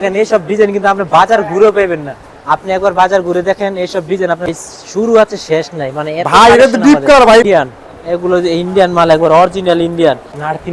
দেখেন এইসব ডিজাইন কিন্তু আপনি বাজার ঘুরে পাবেন না। আপনি একবার বাজার ঘুরে দেখেন এইসব ডিজাইন আপনার শুরু আছে শেষ নাই। মানে ভাই, এটা তো আমাদের। color ভাই। ইন্ডিয়ান এগুলো যে ইন্ডিয়ান মাল একবার অরিজিনাল ইন্ডিয়ান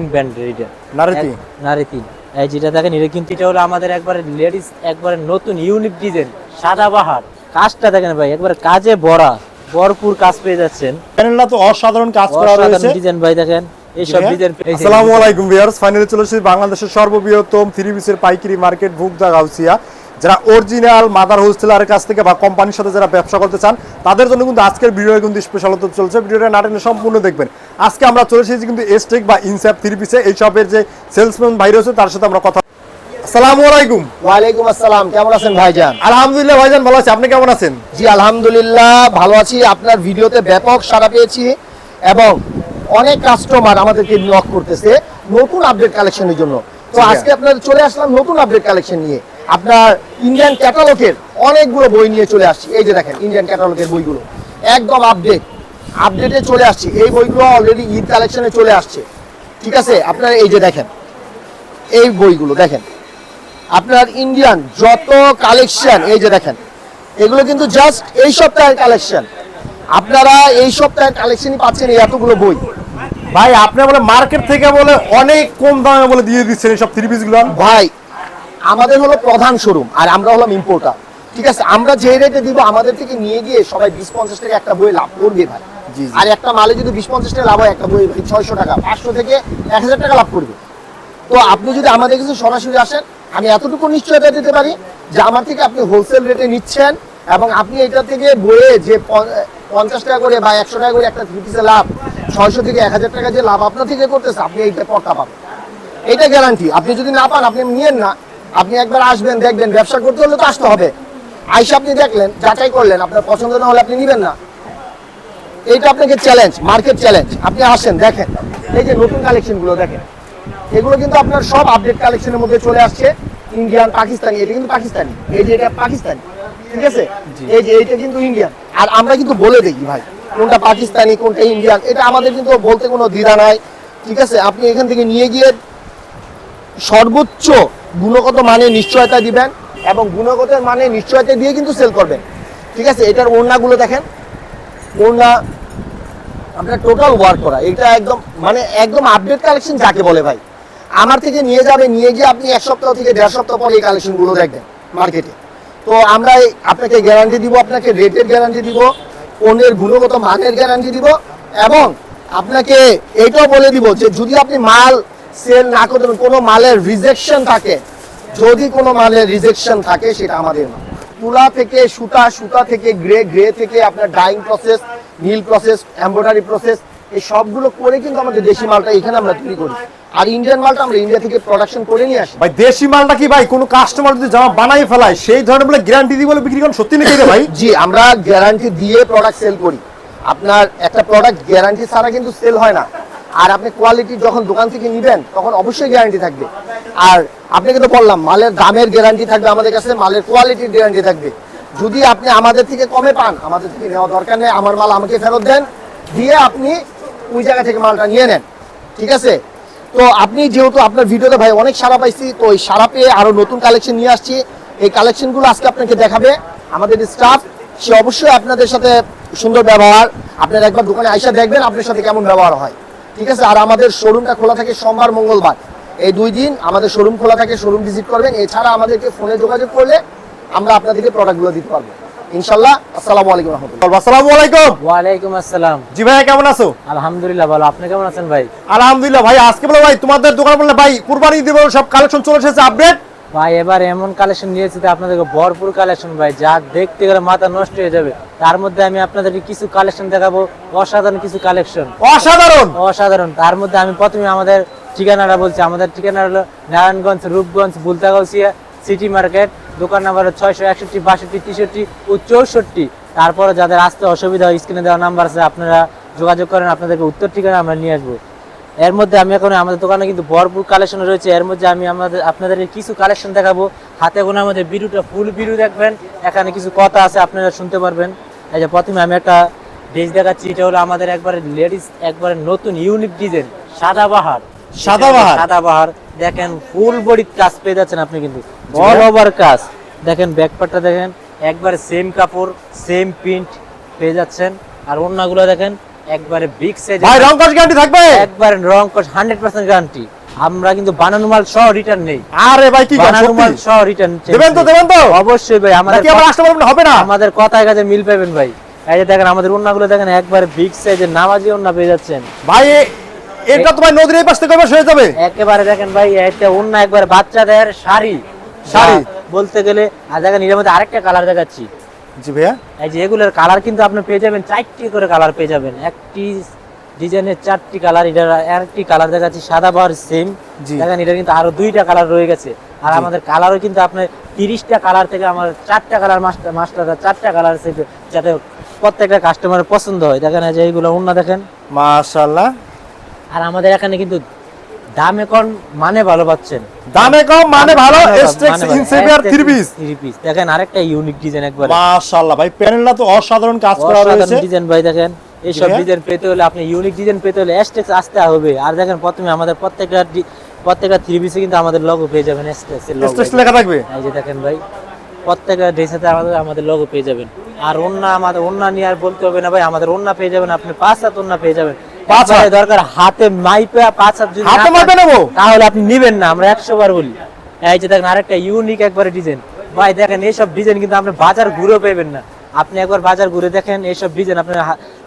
ব্র্যান্ডের এটা। নারীতি এক- নারীতি এই যেটা দেখেন এটা কিন্তু এটা হলো আমাদের একবারে লেডিস একবারে নতুন ইউনিক ডিজাইন সাদা বাহার। কাজটা দেখেন ভাই একবার কাজে ভরা ভরপুর কাজ পেয়ে যাচ্ছেন। প্যানেলটা তো অসাধারণ কাজ করা রয়েছে। ডিজাইন ভাই দেখেন। আসসালামু আলাইকুম ভিউয়ার্স ফাইনালি চলে এসেছি বাংলাদেশের সর্ববৃহত্তম থ্রি পিসের পাইকারি মার্কেট ভুগদা গাউসিয়া। যারা অরিজিনাল মাদার হোলসেলারের কাছ থেকে বা কোম্পানির সাথে যারা ব্যবসা করতে চান তাদের জন্য কিন্তু আজকের ভিডিওটা কিন্তু স্পেশালত চলছে। ভিডিওটা নাটেনে সম্পূর্ণ দেখবেন। আজকে আমরা চলে এসেছি কিন্তু এসটেক বা ইনস্যাপ থ্রি পিসে এই শপের যে সেলসম্যান ভাই রয়েছে তার সাথে আমরা কথা আসসালামু আলাইকুম। ওয়ালাইকুম আসসালাম। কেমন আছেন ভাইজান? আলহামদুলিল্লাহ ভাইজান ভালো আছি। আপনি কেমন আছেন? জি আলহামদুলিল্লাহ ভালো আছি। আপনার ভিডিওতে ব্যাপক সাড়া পেয়েছি। এবং অনেক কাস্টমার আমাদেরকে নক করতেছে নতুন আপডেট কালেকশনের জন্য। তো আজকে আপনার চলে আসলাম নতুন আপডেট কালেকশন নিয়ে। আপনার ইন্ডিয়ান ক্যাটালগের অনেকগুলো বই নিয়ে চলে আসছি। এই যে দেখেন ইন্ডিয়ান ক্যাটালগের বইগুলো। একদম আপডেট আপডেটে চলে আসছি। এই বইগুলো অলরেডি ঈদ কালেকশনে চলে আসছে। ঠিক আছে? আপনারা এই যে দেখেন এই বইগুলো দেখেন। আপনার ইন্ডিয়ান যত কালেকশন এই যে দেখেন এগুলো কিন্তু জাস্ট এই সপ্তাহের কালেকশন আপনারা এই সপ্তাহের কালেকশনই পাচ্ছেন এই এতগুলো বই। ভাই আপনি বলে মার্কেট থেকে বলে অনেক কম দামে বলে দিয়ে দিচ্ছেন এইসব থ্রি পিসগুলো। ভাই আমাদের হলো প্রধান শোরুম আর আমরা হলাম ইম্পোর্টার ঠিক আছে? আমরা যে রেটে দিব আমাদের থেকে নিয়ে গিয়ে সবাই বিশ পঞ্চাশ টাকা একটা বই লাভ করবে ভাই। আর একটা মালে যদি বিশ পঞ্চাশ টাকা লাভ হয় একটা বই ছয়শো টাকা পাঁচশো থেকে এক হাজার টাকা লাভ করবে। তো আপনি যদি আমাদের কাছে সরাসরি আসেন আমি এতটুকু নিশ্চয়তা দিতে পারি যে আমার থেকে আপনি হোলসেল রেটে নিচ্ছেন এবং আপনি এটা থেকে বইয়ে যে পঞ্চাশ টাকা করে বা একশো টাকা করে একটা পিসে লাভ ছয়শো থেকে এক হাজার টাকা যে লাভ আপনার থেকে করতেছে আপনি এইটা পট্টা পাবেন। এটা গ্যারান্টি আপনি যদি না পান আপনি নিয়েন না। আপনি একবার আসবেন দেখবেন ব্যবসা করতে হলে তো আসতে হবে। আইসা আপনি দেখলেন যাচাই করলেন আপনার পছন্দ না হলে আপনি নেবেন না। এইটা আপনাকে চ্যালেঞ্জ মার্কেট চ্যালেঞ্জ আপনি আসেন দেখেন। এই যে নতুন কালেকশনগুলো দেখেন এগুলো কিন্তু আপনার সব আপডেট কালেকশনের মধ্যে চলে আসছে। ইন্ডিয়ান পাকিস্তানি এটা কিন্তু পাকিস্তানি এই যে এটা পাকিস্তানি ঠিক আছে? এই যে এইটা কিন্তু ইন্ডিয়ান আর আমরা কিন্তু বলে দেখি ভাই কোনটা পাকিস্তানি, কোনটা ইন্ডিয়ান, এটা আমাদের কিন্তু বলতে কোনো দ্বিধা নাই, ঠিক আছে? আপনি এখান থেকে নিয়ে গিয়ে সর্বোচ্চ গুণগত মানে নিশ্চয়তা দিবেন এবং গুণগত মানে নিশ্চয়তা দিয়ে কিন্তু সেল করবেন, ঠিক আছে? এটার ওড়নাগুলো দেখেন, ওড়না আপনার টোটাল ওয়ার্ক করা, এটা একদম মানে একদম আপডেট কালেকশন যাকে বলে ভাই। আমার থেকে নিয়ে যাবে, নিয়ে গিয়ে আপনি এক সপ্তাহ থেকে দেড় সপ্তাহ পরে এই কালেকশনগুলো দেখবেন মার্কেটে তো আমরা আপনাকে গ্যারান্টি দিব, আপনাকে রেটের গ্যারান্টি দিব পণ্যের গুণগত মানের গ্যারান্টি দিব এবং আপনাকে এটাও বলে দিব যে যদি আপনি মাল সেল না করতে কোনো মালের রিজেকশন থাকে, যদি কোনো মালের রিজেকশন থাকে, সেটা আমাদের না। তুলা থেকে সুতা সুতা থেকে গ্রে গ্রে থেকে আপনার ডাইং প্রসেস নীল প্রসেস এমব্রয়ডারি প্রসেস এই সবগুলো করে কিন্তু আমাদের দেশি মালটা এখানে আমরা তৈরি করি। আর ইন্ডিয়ান মালটা আমরা ইন্ডিয়া থেকে প্রোডাকশন করে নিয়ে আসি। ভাই দেশি মালটা কি ভাই? কোনো কাস্টমার যদি জামা বানাই ফেলায় সেই ধরনের বলে গ্যারান্টি দিয়ে বলে বিক্রি করেন? সত্যি নাকি ভাই? জি আমরা গ্যারান্টি দিয়ে প্রোডাক্ট সেল করি। আপনার একটা প্রোডাক্ট গ্যারান্টি ছাড়া কিন্তু সেল হয় না। আর আপনি কোয়ালিটি যখন দোকান থেকে নেবেন তখন অবশ্যই গ্যারান্টি থাকবে। আর আপনাকে তো বললাম মালের দামের গ্যারান্টি থাকবে আমাদের কাছে মালের কোয়ালিটির গ্যারান্টি থাকবে। যদি আপনি আমাদের থেকে কমে পান আমাদের থেকে নেওয়া দরকার নেই আমার মাল আমাকে ফেরত দেন দিয়ে আপনি ওই জায়গা থেকে মালটা নিয়ে নেন। ঠিক আছে? তো আপনি যেহেতু আপনার ভিডিওতে ভাই অনেক সারা পাইছি, তো ওই সারা পেয়ে আরও নতুন কালেকশন নিয়ে আসছি। এই কালেকশনগুলো আজকে আপনাকে দেখাবে। আমাদের স্টাফ সে অবশ্যই আপনাদের সাথে সুন্দর ব্যবহার। আপনার একবার দোকানে আইসা দেখবেন আপনার সাথে কেমন ব্যবহার হয়। ঠিক আছে? আর আমাদের শোরুমটা খোলা থাকে সোমবার, মঙ্গলবার। এই দুই দিন আমাদের শোরুম খোলা থাকে শোরুম ভিজিট করবেন। এছাড়া আমাদেরকে ফোনে যোগাযোগ করলে আমরা আপনাদেরকে প্রোডাক্টগুলো দিতে পারব। আসসালামু আলাইকুম রহমতুল্লাহ। আসসালামু আলাইকুম। ওয়ালাইকুম আসসালাম। জি ভাই কেমন আছো? আলহামদুলিল্লাহ ভালো। আপনি কেমন আছেন ভাই? আলহামদুলিল্লাহ ভাই আজকে বলে ভাই তোমাদের দোকান বললে ভাই কুরবানি দিব সব কালেকশন চলে এসেছে আপডেট ভাই এবার এমন কালেকশন নিয়েছি আপনাদেরকে ভরপুর কালেকশন ভাই যা দেখতে গেলে মাথা নষ্ট হয়ে যাবে। তার মধ্যে আমি আপনাদেরকে কিছু কালেকশন দেখাবো অসাধারণ কিছু কালেকশন অসাধারণ? অসাধারণ। তার মধ্যে আমি প্রথমে আমাদের ঠিকানাটা বলছি। আমাদের ঠিকানা হলো নারায়ণগঞ্জ রূপগঞ্জ বুলতাগাউসিয়া সিটি মার্কেট দোকান নাম্বার ছয়শো একষট্টি বাষট্টি তেষট্টি ও চৌষট্টি। তারপরে যাদের আসতে অসুবিধা হয় স্ক্রিনে দেওয়া নাম্বার আছে আপনারা যোগাযোগ করেন আপনাদেরকে উত্তর ঠিকানা আমরা নিয়ে আসব। এর মধ্যে আমি এখন আমাদের দোকানে কিন্তু ভরপুর কালেকশন রয়েছে। এর মধ্যে আমি আমাদের আপনাদের কিছু কালেকশন দেখাবো। হাতে গোনার আমাদের বিরুটা ফুল বিরু দেখবেন। এখানে কিছু কথা আছে আপনারা শুনতে পারবেন। এই যে প্রথমে আমি একটা ড্রেস দেখাচ্ছি এটা হলো আমাদের একবারে লেডিস একবারে নতুন ইউনিক ডিজাইন সাদা বাহার। সাদাবাহার? সাদা বাহার। দেখেন ফুল বডি কাজ পেয়ে যাচ্ছেন আপনি কিন্তু। অল ওভার কাজ। দেখেন ব্যাকপার্টটা দেখেন একবারে সেম কাপড় সেম প্রিন্ট পেয়ে যাচ্ছেন। আর অন্যগুলো দেখেন একবারে বিগ সাইজ ভাই রং কস গ্যারান্টি থাকবে? একবারে রং কস হান্ড্রেড পার্সেন্ট গ্যারান্টি আমরা কিন্তু বানানো মাল সহ রিটার্ন নেই। আরে ভাই কি বানানো মাল সহ রিটার্ন দেবেন তো দেবেন তো? অবশ্যই ভাই আমাদের নাকি আবার আসতে পারবেন হবে না? আমাদের কথায় কাছে মিল পাবেন ভাই। এই যে দেখেন আমাদের ওন্নাগুলো দেখেন একবারে বিগ সাইজের নামাজি ওন্না পেয়ে যাচ্ছেন। ভাই এটা তো ভাই নদীর এই পাশ থেকে হয়ে যাবে। একেবারে দেখেন ভাই এটা ওন্না একবারে বাচ্চাদের শাড়ি। শাড়ি। বলতে গেলে আর দেখেন এর মধ্যে আরেকটা কালার দেখাচ্ছি। জি ভাইয়া। এই যে এগুলোর কালার কিন্তু আপনি পেয়ে যাবেন চারটি করে কালার পেয়ে যাবেন। একটি ডিজাইনের চারটি কালার এটার আরেকটি কালার দেখাচ্ছি সাদা বার সেম। দেখেন এটা কিন্তু আরও দুইটা কালার রয়ে গেছে। আর আমাদের কালারও কিন্তু আপনার তিরিশটা কালার থেকে আমার চারটা কালার মাস্টার মাস্টাররা চারটা কালার যাতে প্রত্যেকটা কাস্টমারের পছন্দ হয়। দেখেন এই যে এইগুলো অন্য দেখেন। মাশাআল্লাহ। আর আমাদের এখানে কিন্তু দামে কম মানে ভালো পাচ্ছেন। দামে কম মানে ভালো এসটেক্স ইনসেভিয়ার Astex three piece three piece দেখেন আরেকটা ইউনিক ডিজাইন একবার। মাশাআল্লাহ ভাই প্যানেলটা তো অসাধারণ কাজ করা রয়েছে। ডিজাইন ভাই দেখেন। এইসব হ্যাঁ। ডিজাইন পেতে হলে আপনি ইউনিক ডিজাইন পেতে হলে এসটেক্স আসতে হবে। আর দেখেন প্রথমে আমাদের প্রত্যেকটা প্রত্যেকটা থ্রি পিসে কিন্তু আমাদের লোগো পেয়ে যাবেন এসটেক্স এর logo। এসটেক্স লেখা থাকবে? এই যে দেখেন ভাই প্রত্যেকটা ড্রেসেতে আমাদের আমাদের লোগো পেয়ে যাবেন। আর অন্য আমাদের অন্য নিয়ে আর বলতে হবে না ভাই আমাদের অন্য পেয়ে যাবেন আপনি পাঁচ হাত অন্য পেয়ে যাবেন। পাঁচ হাত? দরকার হাতে মাইপে পাঁচ হাত যদি হাতে না নেব? তাহলে আপনি নিবেন না আমরা বার বলি। এই যে দেখেন আরেকটা ইউনিক একবারে ডিজাইন ভাই দেখেন এইসব ডিজাইন কিন্তু আপনি বাজার ঘুরেও পাবেন না। আপনি একবার বাজার ঘুরে দেখেন এইসব ডিজাইন আপনার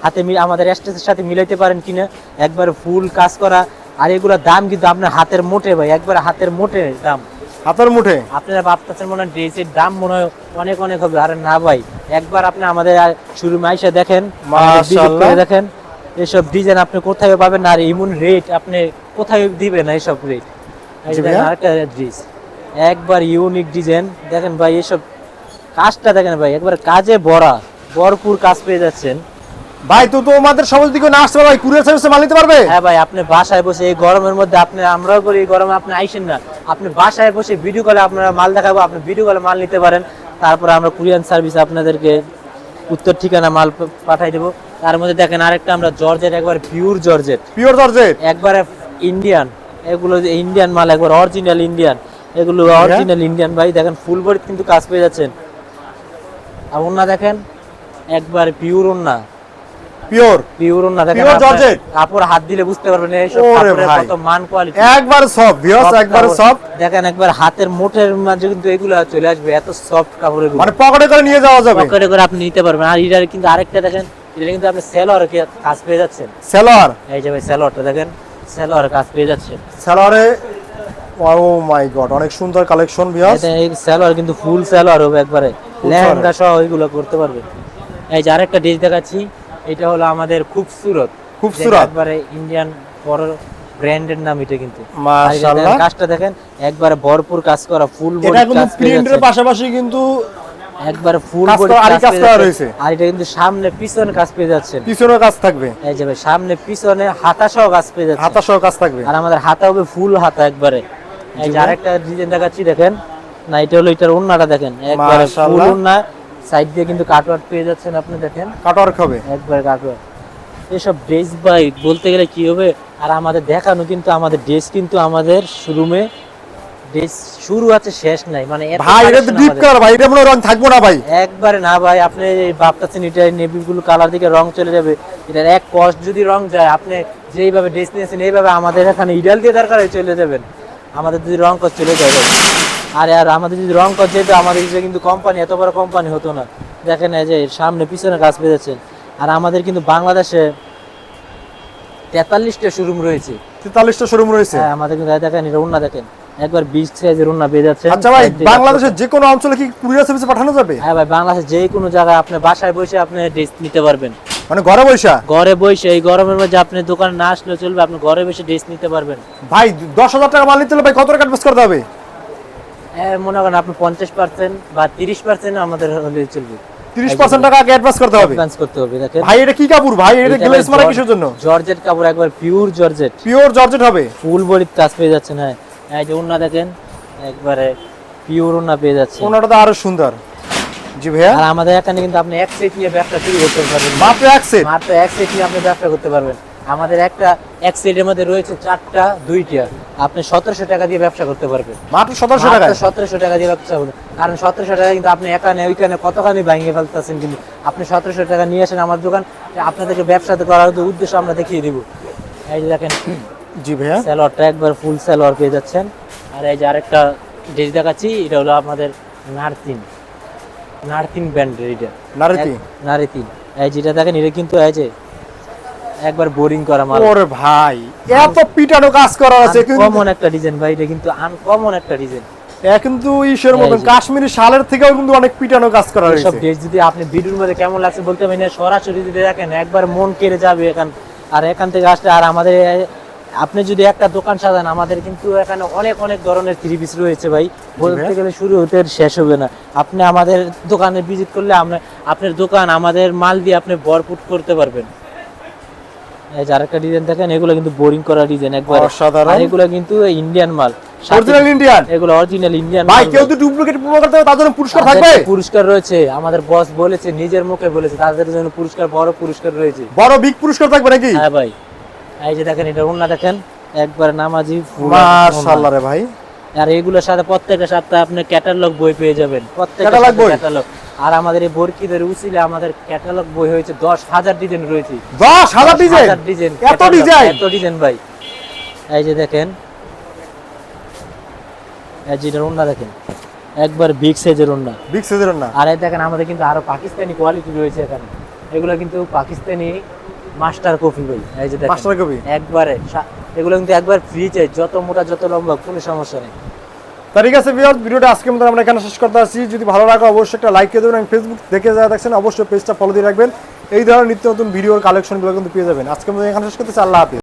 হাতে আমাদের স্টেজের সাথে মিলাইতে পারেন কিনা। একবারে ফুল কাজ করা আর এগুলোর দাম কিন্তু আপনার হাতের মোটে ভাই একবার হাতের মোটে দাম। হাতের মুঠে আপনারা ভাবতেছেন মনে হয় ড্রেসের দাম মনে হয় অনেক অনেক হবে আরে না ভাই। একবার আপনি আমাদের শুরু মাইসা দেখেন দেখেন। এসব ডিজাইন আপনি কোথায় পাবেন আর এমন রেট আপনি কোথায় দিবেন না এসব রেট? জি আরেকটা ড্রেস একবার ইউনিক ডিজাইন দেখেন ভাই এসব কাজটা দেখেন ভাই একবার কাজে ভরা ভরপুর কাজ পেয়ে যাচ্ছেন। ভাই তো তোমাদের সমাজ দিকে না আসতে ভাই কুরিয়ার সার্ভিসে মাল নিতে পারবে? হ্যাঁ ভাই আপনি বাসায় বসে এই গরমের মধ্যে আপনি আমরাও করি এই গরমে আপনি আইসেন না। আপনি বাসায় বসে ভিডিও কলে আপনারা মাল দেখাবো আপনি ভিডিও কলে মাল নিতে পারেন। তারপরে আমরা কুরিয়ান সার্ভিস আপনাদেরকে উত্তর ঠিকানা মাল পাঠাই দেবো। তার মধ্যে দেখেন আরেকটা আমরা জর্জেট একবার পিওর জর্জেট। Pure georgette? একবারে ইন্ডিয়ান। এগুলো যে ইন্ডিয়ান মাল একবার অরিজিনাল ইন্ডিয়ান। এগুলো অরিজিনাল ইন্ডিয়ান ভাই দেখেন ফুল বডি কিন্তু কাজ পেয়ে যাচ্ছেন। আর ওন্না দেখেন একবার পিওর ওন্না পিওর? পিওর ওন্না দেখেন আপনার georgette? কাপড় হাত দিলে বুঝতে পারবেন এইসব ওরে কাপড়ের কত মান কোয়ালিটি একবার সব ভিউয়ার্স একবার সব দেখেন একবার হাতের মুঠের মাঝে কিন্তু এগুলো চলে আসবে এত সফট কাপড় এগুলো। মানে পকেটে করে নিয়ে যাওয়া যাবে। পকেটে করে আপনি নিতে পারবেন। আর এটার কিন্তু আরেকটা দেখেন এটা কিন্তু আপনি সেলর কাজ পেয়ে যাচ্ছেন। সেলোয়ার এই যে ভাই সেলরটা দেখেন সেলর কাজ পেয়ে যাচ্ছেন। সেলোয়ারে ও মাই গড অনেক সুন্দর কালেকশন ভিউয়ার্স এই সেলর কিন্তু ফুল সেলর হবে একবারে। লেহেঙ্গা সহ ওইগুলো করতে পারবে এই যে আরেকটা ডিশ দেখাচ্ছি এটা হলো আমাদের খুবসুরত। খুবসুরত। একবারে ইন্ডিয়ান বড় ব্র্যান্ডের নাম এটা কিন্তু। মাশাআল্লাহ। কাজটা দেখেন একবারে ভরপুর কাজ করা ফুল এটা কিন্তু প্রিন্টের পাশাপাশি কিন্তু একবারে ফুল কাজ করা রয়েছে। আর এটা কিন্তু সামনে পিছনে কাজ পেয়ে যাচ্ছেন। পিছনেও কাজ থাকবে। এই যে ভাই সামনে পিছনে হাতা সহ কাজ পেয়ে যাচ্ছে। হাতা সহ কাজ থাকবে। আর আমাদের হাতা হবে ফুল হাতা একবারে। এই যে আরেকটা ডিজাইন দেখাচ্ছি দেখেন। না এটা হলো এটার ওন্নাটা দেখেন। একবারে ফুল ওন্না। সাইড দিয়ে কিন্তু কাটওয়ার্ক পেয়ে যাচ্ছেন আপনি দেখেন। কাটওয়ার্ক হবে। একবারে কাটওয়ার্ক এসব ড্রেস ভাই বলতে গেলে কি হবে? আর আমাদের দেখানো কিন্তু আমাদের ড্রেস কিন্তু আমাদের শোরুমে শুরু আছে শেষ নাই। মানে ভাই এটা তো ডিপ। কালার ভাই এটা মনে রং থাকব না ভাই। একবারে না ভাই আপনি ভাবতেছেন এটা নেভি ব্লু কালার দিকে রং চলে যাবে। এটার এক কষ্ট যদি রং যায় আপনি যেইভাবে ড্রেস নিয়েছেন এইভাবে আমাদের এখানে ইডাল দিয়ে দরকার চলে যাবেন। আমাদের যদি রং কস চলে যায় ভাই। আরে আর আমাদের যদি রং কস যেত আমাদের কিন্তু কোম্পানি এত বড় কোম্পানি হতো না। দেখেন এই যে সামনে পিছনে কাজ পেয়েছেন আর আমাদের কিন্তু বাংলাদেশে তেতাল্লিশটা শোরুম রয়েছে। তেতাল্লিশটা শোরুম রয়েছে? হ্যাঁ আমাদের কিন্তু দেখেন এটা উন্না দেখেন। একবার বিশ সাইজের উন্না পেয়ে যাচ্ছে আচ্ছা ভাই বাংলাদেশের যে কোনো অঞ্চলে কি কুরিয়ার সার্ভিসে পাঠানো যাবে? হ্যাঁ ভাই বাংলাদেশে যে কোনো জায়গায় আপনি বাসায় বসে আপনি ড্রেস নিতে পারবেন। মানে ঘরে বৈশা ঘরে বসে এই গরমের মধ্যে আপনি দোকানে না আসলেও চলবে আপনি ঘরে বসে ড্রেস নিতে পারবেন। ভাই দশ হাজার টাকা মাল নিতে হলে ভাই কত টাকা অ্যাডভান্স করতে হবে? মনে করেন আপনি পঞ্চাশ পার্সেন্ট বা তিরিশ পার্সেন্ট আমাদের হলে চলবে। তিরিশ পার্সেন্ট টাকা আগে অ্যাডভান্স করতে হবে। অ্যাডভান্স করতে হবে দেখেন। ভাই এটা কি কাপড় ভাই? এটা গ্লেজ মারা কিসের জন্য? জর্জেট কাপড় একবার পিওর জর্জেট। পিওর জর্জেট হবে? ফুল বডির কাজ পেয়ে যাচ্ছেন হ্যাঁ। এই যে উন্না দেখেন একবারে পিওর উন্না পেয়ে যাচ্ছে। ওনাটা তো আরও সুন্দর। জি ভাইয়া? আর আমাদের এখানে কিন্তু আপনি এক সেট নিয়ে ব্যবসা শুরু করতে পারবেন। মাত্র এক সেট মাত্র এক সেট নিয়ে আপনি ব্যবসা করতে পারবেন। আমাদের একটা এক সাইডের মধ্যে রয়েছে চারটা দুইটা। আপনি সতেরোশো টাকা দিয়ে ব্যবসা করতে পারবেন। মাত্র সতেরোশো টাকায়? সতেরোশো টাকা দিয়ে ব্যবসা করবেন। কারণ সতেরোশো টাকা কিন্তু আপনি এখানে ওইখানে কতখানি ভাঙিয়ে ফেলতেছেন কিন্তু আপনি সতেরোশো টাকা নিয়ে আসেন আমার দোকান। আপনাদেরকে ব্যবসাতে করার উদ্দেশ্য আমরা দেখিয়ে দিব। এই দেখেন জি ভাইয়া। স্যালোয়ারটা একবার ফুল স্যালোয়ার পেয়ে যাচ্ছেন। আর এই যে আরেকটা ড্রেস দেখাচ্ছি এটা হলো আমাদের নার্তিন। নার্তিন ব্র্যান্ডের এটা। নারীতি এক- নারীতিন। এই যেটা দেখেন এটা কিন্তু এই যে একবার বোরিং করা মাল। ওরে ভাই এত পিটানো কাজ করা আছে কিন্তু। কমন একটা ডিজাইন ভাই এটা কিন্তু আনকমন একটা ডিজাইন কিন্তু ইসের মতন কাশ্মীরি শালের থেকেও কিন্তু অনেক পিটানো কাজ করা সব হয়েছে। ড্রেস যদি আপনি ভিডিওর মধ্যে কেমন লাগছে বলতে পারেন সরাসরি যদি দেখেন একবার মন কেড়ে যাবে এখান আর এখান থেকে আসলে আর আমাদের আপনি যদি একটা দোকান সাজান আমাদের কিন্তু এখানে অনেক অনেক ধরনের থ্রি পিস রয়েছে ভাই। বলতে গেলে শুরু হতে শেষ হবে না। আপনি আমাদের দোকানে ভিজিট করলে আমরা আপনার দোকান আমাদের মাল দিয়ে আপনি ভরপুর করতে পারবেন। এই যে আরেকটা ডিজাইন দেখেন এগুলো কিন্তু বোরিং করা ডিজাইন একবার। অসাধারণ। এগুলো কিন্তু ইন্ডিয়ান মাল। অরিজিনাল ইন্ডিয়ান এগুলো অরিজিনাল ইন্ডিয়ান ভাই কেউ যদি ডুপ্লিকেট প্রমাণ করতে তার জন্য পুরস্কার থাকবে? পুরস্কার রয়েছে। আমাদের বস বলেছে নিজের মুখে বলেছে তাদের জন্য পুরস্কার বড় পুরস্কার রয়েছে। বড় বিগ পুরস্কার থাকবে নাকি? হ্যাঁ ভাই। এই যে দেখেন এটা ওন্না দেখেন একবার নামাজি মাশাআল্লাহ রে ভাই। আর এগুলোর সাথে প্রত্যেকটা সপ্তাহে আপনি ক্যাটালগ বই পেয়ে যাবেন। প্রত্যেকটা ক্যাটালগ আর আমাদের এই বরকিদের উচিলে আমাদের ক্যাটালগ বই হয়েছে দশ হাজার ডিজাইন রয়েছে। দশ হাজার ডিজাইন? এত ডিজাইন? এত ডিজাইন ভাই। এই যে দেখেন এই যে ওন্না দেখেন একবার বিগ সাইজের ওন্না বিগ সাইজের আর এই দেখেন আমাদের কিন্তু আরও পাকিস্তানি কোয়ালিটি রয়েছে এখানে। এগুলো কিন্তু পাকিস্তানি মাস্টার কপি ভাই এই যে দেখেন মাস্টার কপি একবারে এগুলো কিন্তু একবার ফ্রি চাই যত মোটা যত লম্বা কোনো সমস্যা নেই। তা ঠিক আছে ভিউয়ার ভিডিওটা আজকের মতো আমরা এখানে শেষ করতে আসছি। যদি ভালো লাগে অবশ্যই একটা লাইক দেবেন আমি ফেসবুক দেখে যারা দেখছেন অবশ্যই পেজটা ফলো দিয়ে রাখবেন। এই ধরনের নিত্য নতুন ভিডিওর কালেকশনগুলো কিন্তু পেয়ে যাবেন। আজকে মতো এখানে শেষ করতে আল্লাহ হাফিজ।